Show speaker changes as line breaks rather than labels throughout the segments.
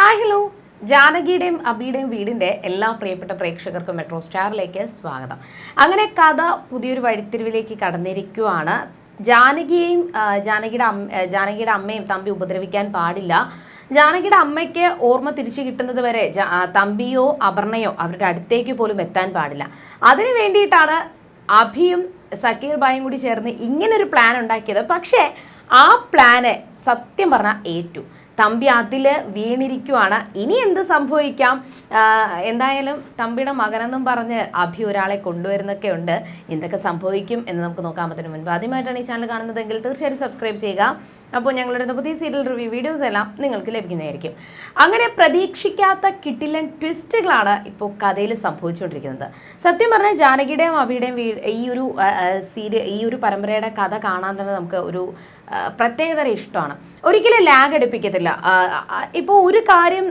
Hi hello ജാനകിയുടെയും അബിയുടെയും വീടിന്റെ എല്ലാ പ്രിയപ്പെട്ട പ്രേക്ഷകർക്കും മെട്രോ സ്റ്റാറിലേക്ക് സ്വാഗതം. അങ്ങനെ കഥ പുതിയൊരു വഴിത്തിരിവിലേക്ക് കടന്നിരിക്കുവാണ്. ജാനകിയെയും ജാനകിയുടെ അമ്മ ജാനകിയുടെ അമ്മയും തമ്പി ഉപദ്രവിക്കാൻ പാടില്ല. ജാനകിയുടെ അമ്മയ്ക്ക് ഓർമ്മ തിരിച്ചു കിട്ടുന്നത് വരെ തമ്പിയോ അപർണയോ അവരുടെ അടുത്തേക്ക് പോലും എത്താൻ പാടില്ല. അതിനു വേണ്ടിയിട്ടാണ് അഭിയും സക്കീർ ബായും കൂടി ചേർന്ന് ഇങ്ങനൊരു പ്ലാൻ ഉണ്ടാക്കിയത്. പക്ഷേ ആ പ്ലാന് സത്യം പറഞ്ഞാൽ ഏറ്റു. തമ്പി അതിൽ വീണിരിക്കുവാണ്. ഇനി എന്ത് സംഭവിക്കാം? എന്തായാലും തമ്പിയുടെ മകനെന്നും പറഞ്ഞ് അഭി ഒരാളെ കൊണ്ടുവരുന്നൊക്കെ ഉണ്ട്. എന്തൊക്കെ സംഭവിക്കും എന്ന് നമുക്ക് നോക്കാൻ പറ്റുന്ന മുൻപ്. ആദ്യമായിട്ടാണ് ഈ ചാനൽ കാണുന്നതെങ്കിൽ തീർച്ചയായിട്ടും സബ്സ്ക്രൈബ് ചെയ്യുക. അപ്പോൾ ഞങ്ങളുടെ പുതിയ സീരിയൽ റിവ്യൂ വീഡിയോസ് എല്ലാം നിങ്ങൾക്ക് ലഭിക്കുന്നതായിരിക്കും. അങ്ങനെ പ്രതീക്ഷിക്കാത്ത കിട്ടിലൻ ട്വിസ്റ്റുകളാണ് ഇപ്പോൾ കഥയിൽ സംഭവിച്ചുകൊണ്ടിരിക്കുന്നത്. സത്യം പറഞ്ഞാൽ ജാനകിയുടെയും അഭിയുടെയും ഈ ഒരു സീരിയൽ ഈ ഒരു പരമ്പരയുടെ കഥ കാണാൻ തന്നെ നമുക്ക് ഒരു പ്രത്യേകതര ഇഷ്ടമാണ്. ഒരിക്കലും ലാഗ് അടുപ്പിക്കത്തില്ല ഇപ്പോൾ ഒരു കാര്യം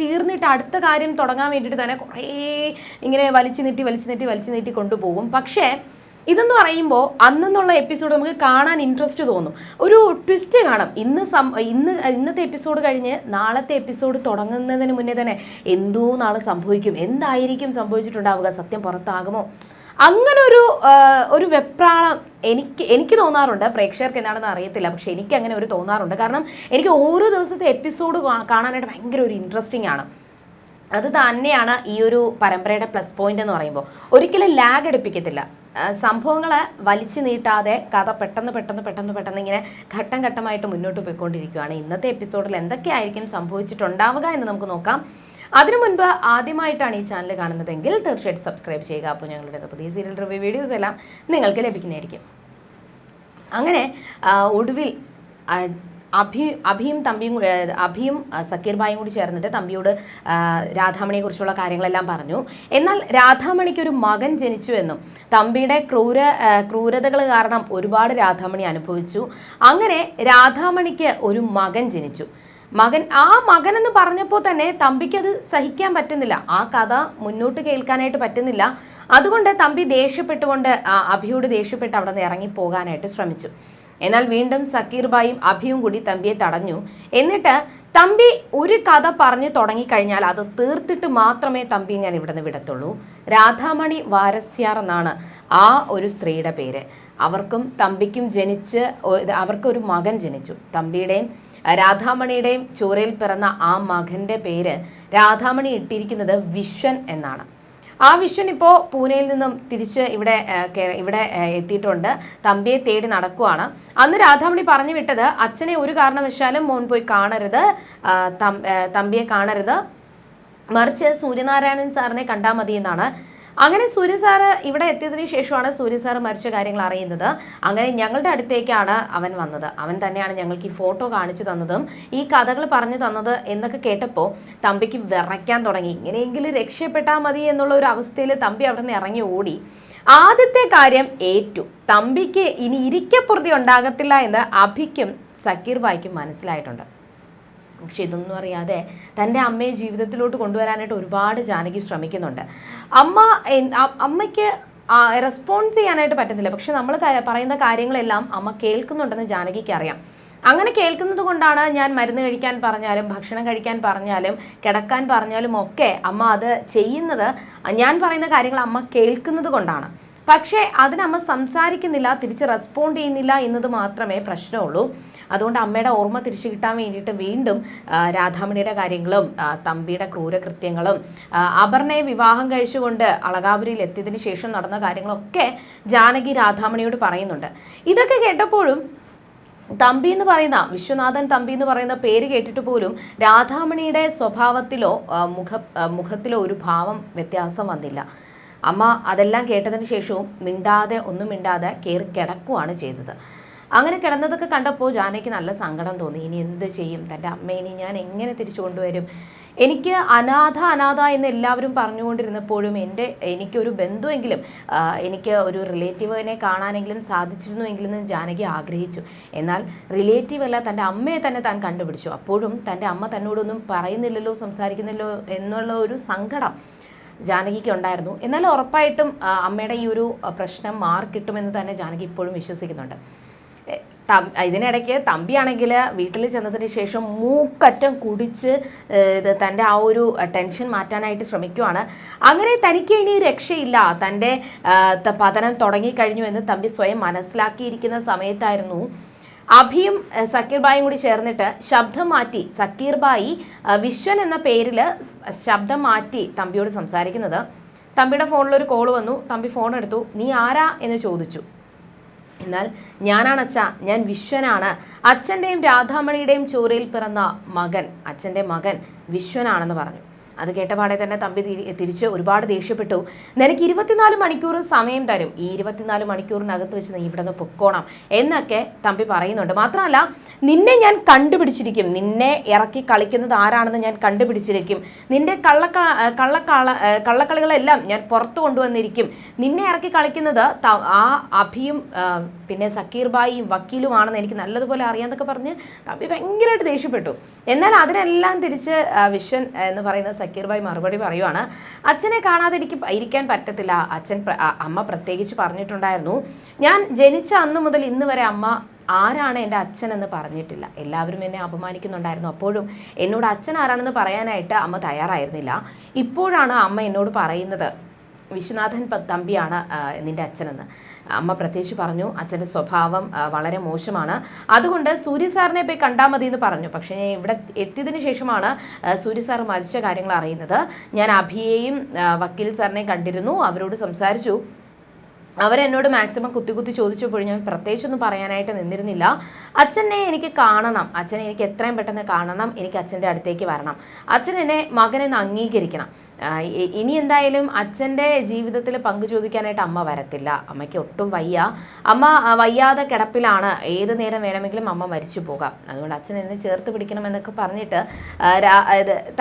തീർന്നിട്ട് അടുത്ത കാര്യം തുടങ്ങാൻ വേണ്ടിയിട്ട് തന്നെ കുറേ ഇങ്ങനെ വലിച്ചു നീട്ടി വലിച്ചു നീട്ടി വലിച്ചു നീട്ടി കൊണ്ടുപോകും. പക്ഷേ ഇതെന്ന് പറയുമ്പോൾ അന്നെന്നുള്ള എപ്പിസോഡ് നമുക്ക് കാണാൻ ഇൻട്രസ്റ്റ് തോന്നും. ഒരു ട്വിസ്റ്റ് കാണാം. ഇന്ന് സം ഇന്ന് ഇന്നത്തെ എപ്പിസോഡ് കഴിഞ്ഞ് നാളത്തെ എപ്പിസോഡ് തുടങ്ങുന്നതിന് മുന്നേ തന്നെ എന്തോ നാളെ സംഭവിക്കും. എന്തായിരിക്കും സംഭവിച്ചിട്ടുണ്ടാവുക? സത്യം പുറത്താകുമോ? അങ്ങനെ ഒരു ഒരു വെപ്രാളം എനിക്ക് എനിക്ക് തോന്നാറുണ്ട്. പ്രേക്ഷകർക്ക് എന്താണെന്ന് അറിയത്തില്ല. പക്ഷെ എനിക്ക് അങ്ങനെ ഒരു തോന്നാറുണ്ട്. കാരണം എനിക്ക് ഓരോ ദിവസത്തെ എപ്പിസോഡ് കാണാനായിട്ട് ഭയങ്കര ഒരു ഇൻട്രസ്റ്റിംഗ് ആണ്. അത് തന്നെയാണ് ഈ ഒരു പരമ്പരയുടെ പ്ലസ് പോയിന്റ് എന്ന് പറയുമ്പോൾ. ഒരിക്കലും ലാഗ് എടുപ്പിക്കത്തില്ല. സംഭവങ്ങളെ വലിച്ചു നീട്ടാതെ കഥ പെട്ടെന്ന് പെട്ടെന്ന് പെട്ടെന്ന് പെട്ടെന്ന് ഇങ്ങനെ ഘട്ടം ഘട്ടമായിട്ട് മുന്നോട്ട് പോയിക്കൊണ്ടിരിക്കുകയാണ്. ഇന്നത്തെ എപ്പിസോഡിൽ എന്തൊക്കെയായിരിക്കും സംഭവിച്ചിട്ടുണ്ടാവുക എന്ന് നമുക്ക് നോക്കാം. അതിനു മുൻപ് ആദ്യമായിട്ടാണ് ഈ ചാനൽ കാണുന്നതെങ്കിൽ തീർച്ചയായിട്ടും സബ്സ്ക്രൈബ് ചെയ്യുക. അപ്പോൾ ഞങ്ങളുടെ പുതിയ സീരിയൽ റിവ്യൂ വീഡിയോസ് എല്ലാം നിങ്ങൾക്ക് ലഭിക്കുന്നതായിരിക്കും. അങ്ങനെ ഒടുവിൽ അഭി അഭിയും തമ്പിയും അഭിയും സക്കീർബായും കൂടി ചേർന്നിട്ട് തമ്പിയോട് രാധാമണിയെക്കുറിച്ചുള്ള രാധാമണിയെ കുറിച്ചുള്ള കാര്യങ്ങളെല്ലാം പറഞ്ഞു. എന്നാൽ രാധാമണിക്ക് ഒരു മകൻ ജനിച്ചു എന്നും തമ്പിയുടെ ക്രൂര ക്രൂരതകൾ കാരണം ഒരുപാട് രാധാമണി അനുഭവിച്ചു. അങ്ങനെ രാധാമണിക്ക് ഒരു മകൻ ജനിച്ചു. മകൻ ആ മകൻ എന്ന് പറഞ്ഞപ്പോൾ തന്നെ തമ്പിക്ക് അത് സഹിക്കാൻ പറ്റുന്നില്ല. ആ കഥ മുന്നോട്ട് കേൾക്കാനായിട്ട് പറ്റുന്നില്ല. അതുകൊണ്ട് തമ്പി ദേഷ്യപ്പെട്ടുകൊണ്ട് അഭിയോട് ദേഷ്യപ്പെട്ട് അവിടെ നിന്ന് ഇറങ്ങി പോകാനായിട്ട് ശ്രമിച്ചു. എന്നാൽ വീണ്ടും സക്കീർബായും അഭിയും കൂടി തമ്പിയെ തടഞ്ഞു. എന്നിട്ട് തമ്പി ഒരു കഥ പറഞ്ഞു തുടങ്ങിക്കഴിഞ്ഞാൽ അത് തീർത്തിട്ട് മാത്രമേ തമ്പി ഞാൻ ഇവിടെ നിന്ന് വിടത്തുള്ളൂ. രാധാമണി വാരസ്യാർ എന്നാണ്. ആ ഒരു സ്ത്രീയുടെ പേര്. അവർക്കും തമ്പിക്കും ജനിച്ച് അവർക്കൊരു മകൻ ജനിച്ചു. തമ്പിയുടെയും രാധാമണിയുടെയും ചോരയിൽ പിറന്ന ആ മകന്റെ പേര് രാധാമണി ഇട്ടിരിക്കുന്നത് വിശ്വൻ എന്നാണ്. ആ വിശ്വൻ ഇപ്പോൾ പൂനെയിൽ നിന്നും തിരിച്ച് ഇവിടെ ഇവിടെ എത്തിയിട്ടുണ്ട്. തമ്പിയെ തേടി നടക്കുവാണ്. അന്ന് രാധാമണി പറഞ്ഞു വിട്ടത് അച്ഛനെ ഒരു കാരണവശാലും മോൻ പോയി കാണരുത്. തമ്പിയെ കാണരുത്. മറിച്ച് സൂര്യനാരായണൻ സാറിനെ കണ്ടാൽ മതി എന്നാണ് അങ്ങനെ സൂര്യ സാറ് ഇവിടെ എത്തിയതിനു ശേഷമാണ് സൂര്യ സാറ് മരിച്ച കാര്യങ്ങൾ അറിയുന്നത്. അങ്ങനെ ഞങ്ങളുടെ അടുത്തേക്കാണ് അവൻ വന്നത്. അവൻ തന്നെയാണ് ഞങ്ങൾക്ക് ഈ ഫോട്ടോ കാണിച്ചു തന്നതും ഈ കഥകൾ പറഞ്ഞു തന്നത് എന്നൊക്കെ കേട്ടപ്പോൾ തമ്പിക്ക് വിറയ്ക്കാൻ തുടങ്ങി. ഇങ്ങനെയെങ്കിലും രക്ഷപ്പെട്ടാൽ മതി എന്നുള്ള ഒരു അവസ്ഥയിൽ തമ്പി അവിടെ നിന്ന് ഇറങ്ങി ഓടി. ആദ്യത്തെ കാര്യം ഏറ്റു. തമ്പിക്ക് ഇനി ഇരിക്കപ്പുറതി ഉണ്ടാകത്തില്ല എന്ന് അഭിക്കും സക്കീർ ബായ്ക്കും മനസ്സിലായിട്ടുണ്ട്. പക്ഷെ ഇതൊന്നും അറിയാതെ തന്റെ അമ്മയെ ജീവിതത്തിലോട്ട് കൊണ്ടുവരാനായിട്ട് ഒരുപാട് ജാനകി ശ്രമിക്കുന്നുണ്ട്. അമ്മ അമ്മയ്ക്ക് റെസ്പോൺസ് ചെയ്യാനായിട്ട് പറ്റുന്നില്ല. പക്ഷെ നമ്മൾ പറയുന്ന കാര്യങ്ങളെല്ലാം അമ്മ കേൾക്കുന്നുണ്ടെന്ന് ജാനകിക്ക് അറിയാം. അങ്ങനെ കേൾക്കുന്നത് കൊണ്ടാണ് ഞാൻ മരുന്ന് കഴിക്കാൻ പറഞ്ഞാലും ഭക്ഷണം കഴിക്കാൻ പറഞ്ഞാലും കിടക്കാൻ പറഞ്ഞാലും ഒക്കെ അമ്മ അത് ചെയ്യുന്നത് ഞാൻ പറയുന്ന കാര്യങ്ങൾ അമ്മ കേൾക്കുന്നത് കൊണ്ടാണ്. പക്ഷേ അതിനമ്മ സംസാരിക്കുന്നില്ല തിരിച്ച് റെസ്പോണ്ട് ചെയ്യുന്നില്ല എന്നത് മാത്രമേ പ്രശ്നമുള്ളൂ. അതുകൊണ്ട് അമ്മയുടെ ഓർമ്മ തിരിച്ചു കിട്ടാൻ വേണ്ടിയിട്ട് വീണ്ടും രാധാമണിയുടെ കാര്യങ്ങളും തമ്പിയുടെ ക്രൂരകൃത്യങ്ങളും അപർണയെ വിവാഹം കഴിച്ചുകൊണ്ട് അളകാപുരിയിൽ എത്തിയതിനു ശേഷം നടന്ന കാര്യങ്ങളൊക്കെ ജാനകി രാധാമണിയോട് പറയുന്നുണ്ട്. ഇതൊക്കെ കേട്ടപ്പോഴും തമ്പി എന്ന് പറയുന്ന വിശ്വനാഥൻ തമ്പി എന്ന് പറയുന്ന പേര് കേട്ടിട്ട് പോലും രാധാമണിയുടെ സ്വഭാവത്തിലോ മുഖ മുഖത്തിലോ ഒരു ഭാവം വ്യത്യാസം വന്നില്ല. അമ്മ അതെല്ലാം കേട്ടതിന് ശേഷവും മിണ്ടാതെ ഒന്നും മിണ്ടാതെ കയറി കിടക്കുകയാണ് ചെയ്തത്. അങ്ങനെ കിടന്നതൊക്കെ കണ്ടപ്പോൾ ജാനയ്ക്ക് നല്ല സങ്കടം തോന്നി. ഇനി എന്ത് ചെയ്യും? തന്റെ അമ്മയെ ഇനി ഞാൻ എങ്ങനെ തിരിച്ചു കൊണ്ടുവരും? എനിക്ക് അനാഥ അനാഥ എന്ന് എല്ലാവരും പറഞ്ഞുകൊണ്ടിരുന്നപ്പോഴും എന്റെ എനിക്കൊരു ബന്ധുവെങ്കിലും എനിക്ക് ഒരു റിലേറ്റീവിനെ കാണാനെങ്കിലും സാധിച്ചിരുന്നുവെങ്കിലും ജാനകി ആഗ്രഹിച്ചു. എന്നാൽ റിലേറ്റീവ് അല്ല തന്റെ അമ്മയെ തന്നെ താൻ കണ്ടുപിടിച്ചു. അപ്പോഴും തന്റെ അമ്മ തന്നോടൊന്നും പറയുന്നില്ലല്ലോ സംസാരിക്കുന്നില്ലോ എന്നുള്ള ഒരു സങ്കടം ജാനകിക്ക് ഉണ്ടായിരുന്നു. എന്നാൽ ഉറപ്പായിട്ടും അമ്മയുടെ ഈ ഒരു പ്രശ്നം മാറി കിട്ടുമെന്ന് തന്നെ ജാനകി ഇപ്പോഴും വിശ്വസിക്കുന്നുണ്ട്. ഇതിനിടയ്ക്ക് തമ്പിയാണെങ്കിൽ വീട്ടിൽ ചെന്നതിന് ശേഷം മൂക്കറ്റം കുടിച്ച് ഇത് തന്റെ ആ ഒരു ടെൻഷൻ മാറ്റാനായിട്ട് ശ്രമിക്കുവാണ്. അങ്ങനെ തനിക്ക് ഇനി രക്ഷയില്ല. തന്റെ പതനം തുടങ്ങിക്കഴിഞ്ഞു എന്ന് തമ്പി സ്വയം മനസ്സിലാക്കിയിരിക്കുന്ന സമയത്തായിരുന്നു അഭിയും സക്കീർബായും സക്കീർ ബായും കൂടി ചേർന്നിട്ട് ശബ്ദം മാറ്റി സക്കീർ ബായി വിശ്വൻ എന്ന പേരിൽ ശബ്ദം മാറ്റി തമ്പിയോട് സംസാരിക്കുന്നത്. തമ്പിയുടെ ഫോണിലൊരു കോൾ വന്നു. തമ്പി ഫോൺ എടുത്തു. നീ ആരാ? എന്ന് ചോദിച്ചു. എന്നാൽ ഞാനാണ് അച്ഛ. ഞാൻ വിശ്വനാണ്. അച്ഛന്റെയും രാധാമണിയുടെയും ചോരയിൽ പിറന്ന മകൻ. അച്ഛന്റെ മകൻ വിശ്വനാണെന്ന് പറഞ്ഞു. അത് കേട്ടപാടെ തന്നെ തമ്പി തിരി- തിരിച്ച് ഒരുപാട് ദേഷ്യപ്പെട്ടു. നിനക്ക് ഇരുപത്തിനാല് മണിക്കൂർ സമയം തരും. ഈ ഇരുപത്തിനാല് മണിക്കൂറിനകത്ത് വെച്ച് നീ ഇവിടെ നിന്ന് പൊക്കോണം എന്നൊക്കെ തമ്പി പറയുന്നുണ്ട്. മാത്രമല്ല നിന്നെ ഞാൻ കണ്ടുപിടിച്ചിരിക്കും. നിന്നെ ഇറക്കി കളിക്കുന്നത് ആരാണെന്ന് ഞാൻ കണ്ടുപിടിച്ചിരിക്കും. നിന്റെ കള്ളക്ക കള്ളക്കള കള്ളക്കളികളെല്ലാം ഞാൻ പുറത്തു കൊണ്ടുവന്നിരിക്കും. നിന്നെ ഇറക്കി കളിക്കുന്നത് ആ അഭിയും പിന്നെ സക്കീർ ബായിയും വക്കീലുമാണെന്ന് എനിക്ക് നല്ലതുപോലെ അറിയാമെന്നൊക്കെ പറഞ്ഞ് തമ്പി ഭയങ്കരമായിട്ട് ദേഷ്യപ്പെട്ടു. എന്നാൽ അതിനെല്ലാം തിരിച്ച് വിശ്വൻ എന്ന് പറയുന്ന സക്കീർ ബായി മറുപടി പറയുവാണ്. അച്ഛനെ കാണാതെ എനിക്ക് ഇരിക്കാൻ പറ്റത്തില്ല. അച്ഛൻ അമ്മ പ്രത്യേകിച്ച് പറഞ്ഞിട്ടുണ്ടായിരുന്നു. ഞാൻ ജനിച്ച അന്ന് മുതൽ ഇന്ന് വരെ അമ്മ ആരാണ് എന്റെ അച്ഛൻ എന്ന് പറഞ്ഞിട്ടില്ല. എല്ലാവരും എന്നെ അപമാനിക്കുന്നുണ്ടായിരുന്നു. അപ്പോഴും എന്നോട് അച്ഛൻ ആരാണെന്ന് പറയാനായിട്ട് അമ്മ തയ്യാറായിരുന്നില്ല. ഇപ്പോഴാണ് അമ്മ എന്നോട് പറയുന്നത് വിശ്വനാഥൻ തമ്പിയാണ് നിന്റെ അച്ഛനെന്ന്. അമ്മ പ്രത്യേകിച്ച് പറഞ്ഞു അച്ഛന്റെ സ്വഭാവം വളരെ മോശമാണ്. അതുകൊണ്ട് സൂര്യ സാറിനെ പോയി കണ്ടാൽ മതി എന്ന് പറഞ്ഞു. പക്ഷേ ഇവിടെ എത്തിയതിനു ശേഷമാണ് സൂര്യ സാർ മരിച്ച കാര്യങ്ങൾ അറിയുന്നത്. ഞാൻ അഭിയെയും വക്കീൽ സാറിനെയും കണ്ടിരുന്നു. അവരോട് സംസാരിച്ചു. അവരെന്നോട് മാക്സിമം കുത്തി കുത്തി ചോദിച്ചപ്പോഴും ഞാൻ പ്രത്യേകിച്ചൊന്നും പറയാനായിട്ട് നിന്നിരുന്നില്ല. അച്ഛനെ എനിക്ക് കാണണം. അച്ഛനെ എനിക്ക് എത്രയും പെട്ടെന്ന് കാണണം. എനിക്ക് അച്ഛന്റെ അടുത്തേക്ക് വരണം. അച്ഛനെന്നെ മകനെന്ന് അംഗീകരിക്കണം. ഇനി എന്തായാലും അച്ഛന്റെ ജീവിതത്തിൽ പങ്കു ചോദിക്കാനായിട്ട് അമ്മ വരത്തില്ല. അമ്മയ്ക്ക് ഒട്ടും വയ്യ. അമ്മ വയ്യാതെ കിടപ്പിലാണ്. ഏത് നേരം വേണമെങ്കിലും അമ്മ മരിച്ചു പോകാം. അതുകൊണ്ട് അച്ഛൻ എന്നെ ചേർത്ത് പിടിക്കണം എന്നൊക്കെ പറഞ്ഞിട്ട്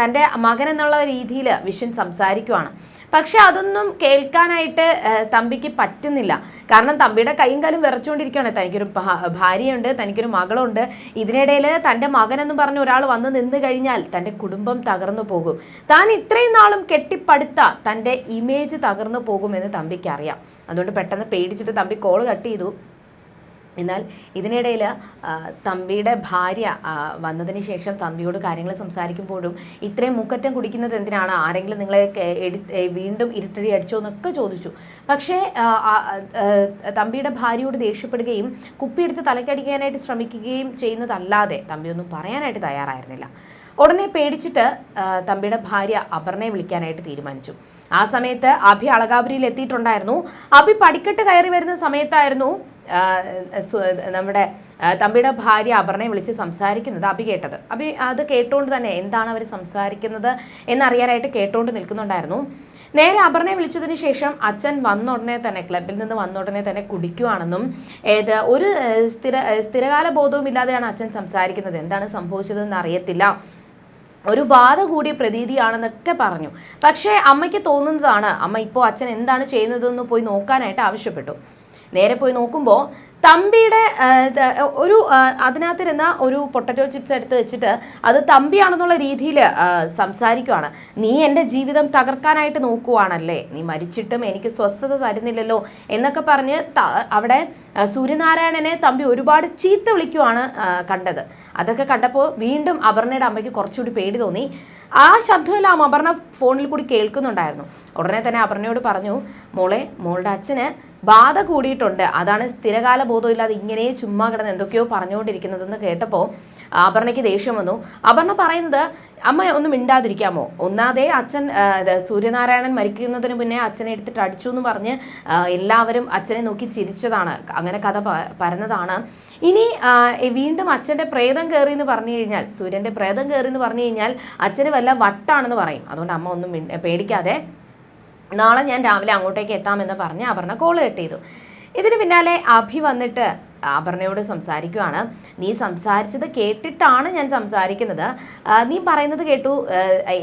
തന്റെ മകൻ എന്നുള്ള രീതിയിൽ വിഷൻ സംസാരിക്കുവാണ്. പക്ഷെ അതൊന്നും കേൾക്കാനായിട്ട് തമ്പിക്ക് പറ്റുന്നില്ല. കാരണം തമ്പിയുടെ കൈയും കാലും വിറച്ചുകൊണ്ടിരിക്കുകയാണ്. തനിക്കൊരു ഭാര്യയുണ്ട് തനിക്കൊരു മകളുണ്ട്. ഇതിനിടയിൽ തന്റെ മകനെന്ന് പറഞ്ഞ് ഒരാൾ വന്ന് നിന്ന് കഴിഞ്ഞാൽ തന്റെ കുടുംബം തകർന്നു പോകും. താൻ ഇത്രയും നാളും കെട്ടിപ്പടുത്ത തന്റെ ഇമേജ് തകർന്നു പോകുമെന്ന് തമ്പിക്ക് അറിയാം. അതുകൊണ്ട് പെട്ടെന്ന് പേടിച്ചിട്ട് തമ്പി കോൾ കട്ട് ചെയ്തു. എന്നാൽ ഇതിനിടയിൽ തമ്പിയുടെ ഭാര്യ വന്നതിന് ശേഷം തമ്പിയോട് കാര്യങ്ങൾ സംസാരിക്കുമ്പോഴും ഇത്രയും മുക്കറ്റം കുടിക്കുന്നത് എന്തിനാണ്? ആരെങ്കിലും നിങ്ങളെ വീണ്ടും ഇരുട്ടടി അടിച്ചോ എന്നൊക്കെ ചോദിച്ചു. പക്ഷേ തമ്പിയുടെ ഭാര്യയോട് ദേഷ്യപ്പെടുകയും കുപ്പിയെടുത്ത് തലക്കടിക്കാനായിട്ട് ശ്രമിക്കുകയും ചെയ്യുന്നതല്ലാതെ തമ്പിയൊന്നും പറയാനായിട്ട് തയ്യാറായിരുന്നില്ല. ഉടനെ പേടിച്ചിട്ട് തമ്പിയുടെ ഭാര്യ അപർണയെ വിളിക്കാനായിട്ട് തീരുമാനിച്ചു. ആ സമയത്ത് അഭി അളകാപുരിയിൽ എത്തിയിട്ടുണ്ടായിരുന്നു. അഭി പടിക്കെട്ട് കയറി വരുന്ന സമയത്തായിരുന്നു നമ്മുടെ തമ്പിയുടെ ഭാര്യ അപർണയെ വിളിച്ച് സംസാരിക്കുന്നത് അഭി കേട്ടത്. അഭി അത് കേട്ടുകൊണ്ട് തന്നെ എന്താണ് അവർ സംസാരിക്കുന്നത് എന്നറിയാനായിട്ട് കേട്ടുകൊണ്ട് നിൽക്കുന്നുണ്ടായിരുന്നു. നേരെ അപർണയെ വിളിച്ചതിന് ശേഷം അച്ഛൻ വന്ന ഉടനെ തന്നെ ക്ലബിൽ നിന്ന് വന്ന ഉടനെ തന്നെ കുടിക്കുവാണെന്നും ഏത് ഒരു സ്ഥിര സ്ഥിരകാല ബോധവും ഇല്ലാതെയാണ് അച്ഛൻ സംസാരിക്കുന്നത്. എന്താണ് സംഭവിച്ചതെന്ന് അറിയത്തില്ല. ഒരു ബാധ കൂടിയ പ്രതീതിയാണെന്നൊക്കെ പറഞ്ഞു. പക്ഷേ അമ്മയ്ക്ക് തോന്നുന്നതാണ് അമ്മ ഇപ്പോൾ അച്ഛൻ എന്താണ് ചെയ്യുന്നതെന്ന് പോയി നോക്കാനായിട്ട് ആവശ്യപ്പെട്ടു. നേരെ പോയി നോക്കുമ്പോൾ തമ്പിയുടെ ഒരു അതിനകത്തിരുന്ന ഒരു പൊട്ടറ്റോ ചിപ്സ് എടുത്ത് വെച്ചിട്ട് അത് തമ്പിയാണെന്നുള്ള രീതിയിൽ സംസാരിക്കുവാണ്. നീ എന്റെ ജീവിതം തകർക്കാനായിട്ട് നോക്കുവാണല്ലേ? നീ മരിച്ചിട്ടും എനിക്ക് സ്വസ്ഥത തരുന്നില്ലല്ലോ എന്നൊക്കെ പറഞ്ഞ് അവിടെ സൂര്യനാരായണനെ തമ്പി ഒരുപാട് ചീത്ത വിളിക്കുവാണ് കണ്ടത്. അതൊക്കെ കണ്ടപ്പോൾ വീണ്ടും അപർണയുടെ അമ്മയ്ക്ക് കുറച്ചുകൂടി പേടി തോന്നി. ആ ശബ്ദമെല്ലാം അപർണ ഫോണിൽ കൂടി കേൾക്കുന്നുണ്ടായിരുന്നു. ഉടനെ തന്നെ അപർണയോട് പറഞ്ഞു മോളെ മോളുടെ അച്ഛന് ബാധ കൂടിയിട്ടുണ്ട്. അതാണ് സ്ഥിരകാല ബോധമില്ലാതെ ഇങ്ങനെ ചുമ്മാ കിടന്ന് എന്തൊക്കെയോ പറഞ്ഞുകൊണ്ടിരിക്കുന്നതെന്ന് കേട്ടപ്പോൾ അപർണയ്ക്ക് ദേഷ്യം വന്നു. അപർണ പറയുന്നത് അമ്മ ഒന്ന് മിണ്ടാതിരിക്കാമോ? ഒന്നാതെ അച്ഛൻ സൂര്യനാരായണൻ മരിക്കുന്നതിന് മുന്നേ അച്ഛനെ എടുത്തിട്ട് അടിച്ചു എന്ന് പറഞ്ഞ് എല്ലാവരും അച്ഛനെ നോക്കി ചിരിച്ചതാണ്. അങ്ങനെ കഥ പരന്നതാണ്. ഇനി വീണ്ടും അച്ഛന്റെ പ്രേതം കയറി എന്ന് പറഞ്ഞു കഴിഞ്ഞാൽ സൂര്യന്റെ പ്രേതം കയറി എന്ന് പറഞ്ഞു കഴിഞ്ഞാൽ അച്ഛന് വല്ല വട്ടാണെന്ന് പറയും. അതുകൊണ്ട് അമ്മ ഒന്നും പേടിക്കാതെ നാളെ ഞാൻ രാവിലെ അങ്ങോട്ടേക്ക് എത്താമെന്ന് പറഞ്ഞ് അപർണ കോൾ കട്ട് ചെയ്തു. ഇതിന് പിന്നാലെ അഭി വന്നിട്ട് അപർണയോട് സംസാരിക്കുവാണ്. നീ സംസാരിച്ചത് കേട്ടിട്ടാണ് ഞാൻ സംസാരിക്കുന്നത്. നീ പറയുന്നത് കേട്ടു.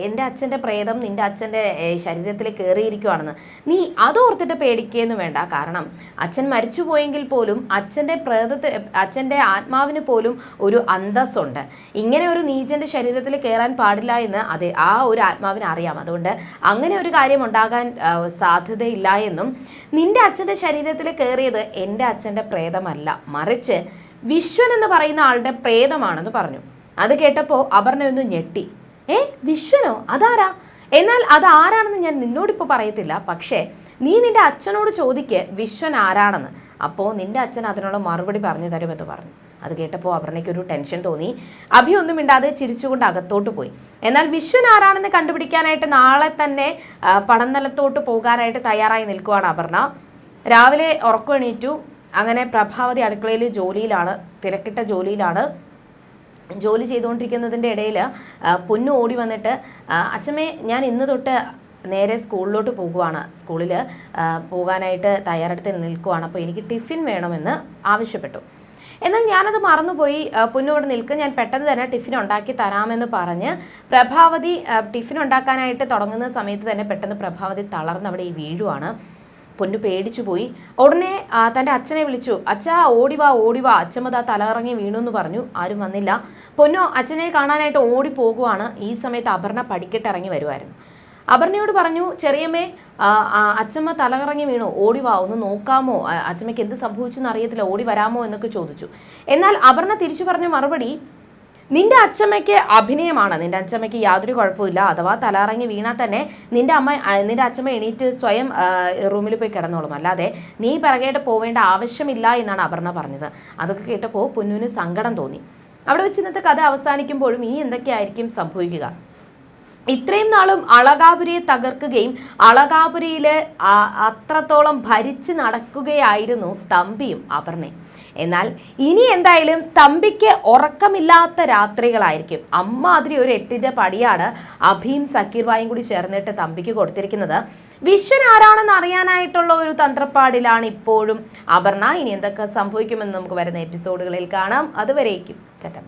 എന്റെ അച്ഛന്റെ പ്രേതം നിന്റെ അച്ഛന്റെ ശരീരത്തിൽ കയറിയിരിക്കുവാണെന്ന് നീ അതോർത്തിട്ട് പേടിക്കുകയെന്ന് വേണ്ട. കാരണം അച്ഛൻ മരിച്ചു പോയെങ്കിൽ പോലും അച്ഛന്റെ പ്രേതത്തെ അച്ഛന്റെ ആത്മാവിന് പോലും ഒരു അന്തസ്സുണ്ട്. ഇങ്ങനെ ഒരു നീചന്റെ ശരീരത്തിൽ കയറാൻ പാടില്ല എന്ന് അതെ ആ ഒരു ആത്മാവിന് അറിയാം. അതുകൊണ്ട് അങ്ങനെ ഒരു കാര്യം ഉണ്ടാകാൻ സാധ്യതയില്ല എന്നും. നിന്റെ അച്ഛന്റെ ശരീരത്തിൽ കയറിയത് എന്റെ അച്ഛന്റെ പ്രേതമല്ല. മറിച്ച് വിശ്വൻ എന്ന് പറയുന്ന ആളുടെ പ്രേതമാണെന്ന് പറഞ്ഞു. അത് കേട്ടപ്പോൾ അപർണ ഒന്ന് ഞെട്ടി. ഏ വിശ്വനോ? അതാരാ? എന്നാൽ അത് ആരാണെന്ന് ഞാൻ നിന്നോടിപ്പോൾ പറയത്തില്ല. പക്ഷേ നീ നിന്റെ അച്ഛനോട് ചോദിക്ക് വിശ്വൻ ആരാണെന്ന്. അപ്പോൾ നിന്റെ അച്ഛൻ അതിനുള്ള മറുപടി പറഞ്ഞു തരുമെന്ന് പറഞ്ഞു. അത് കേട്ടപ്പോൾ അപർണയ്ക്ക് ഒരു ടെൻഷൻ തോന്നി. അഭി ഒന്നും മിണ്ടാതെ ചിരിച്ചുകൊണ്ട് അകത്തോട്ട് പോയി. എന്നാൽ വിശ്വൻ ആരാണെന്ന് കണ്ടുപിടിക്കാനായിട്ട് നാളെ തന്നെ പടം നിലത്തോട്ട് പോകാനായിട്ട് തയ്യാറായി നിൽക്കുവാണ് അപർണ. രാവിലെ ഉറക്കം എണീറ്റു. അങ്ങനെ പ്രഭാവതി അടുക്കളയിൽ ജോലിയിലാണ് തിരക്കിട്ട ജോലിയിലാണ്. ജോലി ചെയ്തുകൊണ്ടിരിക്കുന്നതിന്റെ ഇടയിൽ പൊന്നു ഓടി വന്നിട്ട് അച്ഛമ്മേ ഞാൻ ഇന്ന് തൊട്ട് നേരെ സ്കൂളിലോട്ട് പോകുവാണ്. സ്കൂളിൽ പോകാനായിട്ട് തയ്യാറെടുത്ത് നിൽക്കുവാണ്. അപ്പോൾ എനിക്ക് ടിഫിൻ വേണമെന്ന് ആവശ്യപ്പെട്ടു. എന്നാൽ ഞാനത് മറന്നുപോയി. ആ, പൊന്നു ഇവിടെ നിൽക്കുക ഞാൻ പെട്ടെന്ന് തന്നെ ടിഫിൻ ഉണ്ടാക്കി തരാമെന്ന് പറഞ്ഞ് പ്രഭാവതി ടിഫിൻ ഉണ്ടാക്കാനായിട്ട് തുടങ്ങുന്ന സമയത്ത് തന്നെ പെട്ടെന്ന് പ്രഭാവതി തളർന്ന് അവിടെ ഈ വീഴുവാണ്. പൊന്നു പേടിച്ചു പോയി. ഉടനെ തന്റെ അച്ഛനെ വിളിച്ചു. അച്ഛാ ഓടിവാ ഓടിവാ. അച്ഛമ്മ തല തലകറങ്ങി വീണു എന്ന് പറഞ്ഞു. ആരും വന്നില്ല. പൊന്നു അച്ഛനെ കാണാനായിട്ട് ഓടി പോകുവാണ്. ഈ സമയത്ത് അപർണ പടിക്കെട്ട് ഇറങ്ങി വരുമായിരുന്നു അപർണയോട് പറഞ്ഞു ചെറിയമ്മേ അച്ഛമ്മ തലകറങ്ങി വീണു. ഓടിവാ ഒന്ന് നോക്കാമോ? അച്ഛമ്മയ്ക്ക് എന്ത് സംഭവിച്ചു എന്ന് അറിയത്തില്ല. ഓടി വരാമോ? എന്നൊക്കെ ചോദിച്ചു. എന്നാൽ അപർണ തിരിച്ചു പറഞ്ഞ മറുപടി നിന്റെ അച്ഛമ്മയ്ക്ക് അഭിനയമാണ്? നിന്റെ അച്ഛമ്മയ്ക്ക് യാതൊരു കുഴപ്പമില്ല അഥവാ തലാറങ്ങി വീണാൽ തന്നെ നിന്റെ അമ്മ നിന്റെ അച്ഛമ്മ എണീറ്റ് സ്വയം റൂമിൽ പോയി കിടന്നോളും. അല്ലാതെ നീ പിറകേട്ട് പോവേണ്ട ആവശ്യമില്ല എന്നാണ് അപർണ പറഞ്ഞത്. അതൊക്കെ കേട്ടപ്പോൾ പൊന്നുവിന് സങ്കടം തോന്നി. അവിടെ വെച്ച് ഇന്നത്തെ കഥ അവസാനിക്കുമ്പോഴും ഇനി എന്തൊക്കെയായിരിക്കും സംഭവിക്കുക? ഇത്രയും നാളും അളകാപുരിയെ തകർക്കുകയും അളകാപുരിയിൽ അത്രത്തോളം ഭരിച്ചു നടക്കുകയായിരുന്നു തമ്പിയും അപർണയും. എന്നാൽ ഇനി എന്തായാലും തമ്പിക്ക് ഉറക്കമില്ലാത്ത രാത്രികളായിരിക്കും. അമ്മാതിരി ഒരു എട്ടിന്റെ പടിയാണ് അഭിയും സക്കീർവായും കൂടി ചേർന്നിട്ട് തമ്പിക്ക് കൊടുത്തിരിക്കുന്നത്. വിശ്വൻ ആരാണെന്ന് അറിയാനായിട്ടുള്ള ഒരു തന്ത്രപ്പാടിലാണ് ഇപ്പോഴും അപർണ. ഇനി എന്തൊക്കെ സംഭവിക്കുമെന്ന് നമുക്ക് വരുന്ന എപ്പിസോഡുകളിൽ കാണാം. അതുവരേക്കും. ചേട്ടൻ